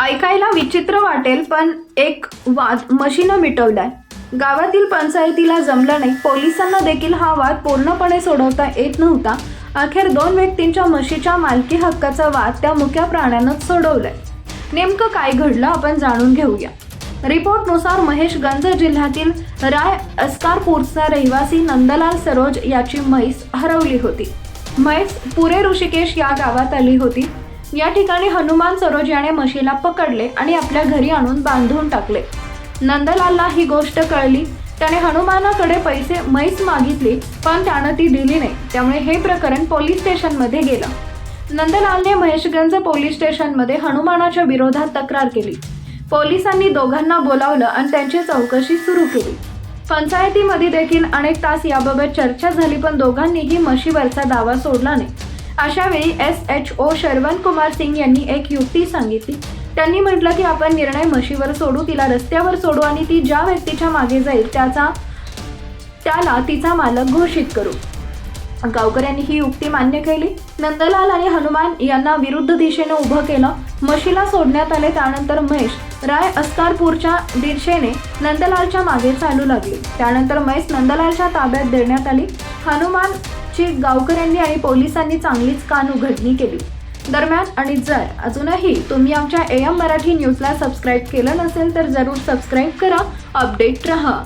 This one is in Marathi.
ऐकायला विचित्र वाटेल पण एक वाद मशीनं मिटवलाय. गावातील पंचायतीला जमलं नाही. पोलिसांना देखील हा वाद पूर्णपणे सोडवता येत नव्हता. अखेर दोन व्यक्तींच्या म्हशीच्या मालकी हक्काचा वाद त्या मुक्या प्राण्यानंच सोडवलाय. नेमकं काय घडलं आपण जाणून घेऊया. रिपोर्टनुसार महेशगंज जिल्ह्यातील राय अस्कारपूरचा रहिवासी नंदलाल सरोज याची म्हैस हरवली होती. म्हैस पुरे ऋषिकेश या गावात आली होती. या ठिकाणी हनुमान सरोज याने म्हशीला पकडले आणि आपल्या घरी आणून बांधून टाकले. नंदलालला ही गोष्ट कळली. त्याने हनुमानाकडे पैसे मैस मागितली पण त्यानं ती दिली नाही. त्यामुळे हे प्रकरण पोलीस स्टेशनमध्ये गेलं. नंदलालने महेशगंज पोलीस स्टेशनमध्ये हनुमानाच्या विरोधात तक्रार केली. पोलिसांनी दोघांना बोलावलं आणि त्यांची चौकशी सुरू केली. पंचायतीमध्ये देखील अनेक तास याबाबत चर्चा झाली पण दोघांनीही म्हशीवरचा दावा सोडला नाही. अशा वेळी S H O Sharvan Kumar Singh यांनी एक युक्ती सांगितली. त्यांनी म्हटलं की आपण निर्णय म्हशीवर सोडू तिला रस्त्यावर सोडू आणि ती ज्या व्यक्तीच्या मागे जाईल त्याचा त्याला तिचा मालक घोषित करू. गावकऱ्यांनी ही युक्ती मान्य केली. नंदलाल आणि हनुमान यांना विरुद्ध दिशेने उभं केलं. म्हशीला सोडण्यात आले त्यानंतर महेश राय अस्कारपूरच्या दिशेने नंदलालच्या मागे चालू लागली. त्यानंतर महेश नंदलालच्या ताब्यात देण्यात आली. हनुमान ची गावकऱ्यांनी आणि पोलिसांनी चांगलीच कान उघडणी केली? दरम्यान आणि जर अजूनही तुम्ही आमच्या ए एम मराठी न्यूजला सबस्क्राईब केलं नसेल तर जरूर सबस्क्राईब करा अपडेट रहा.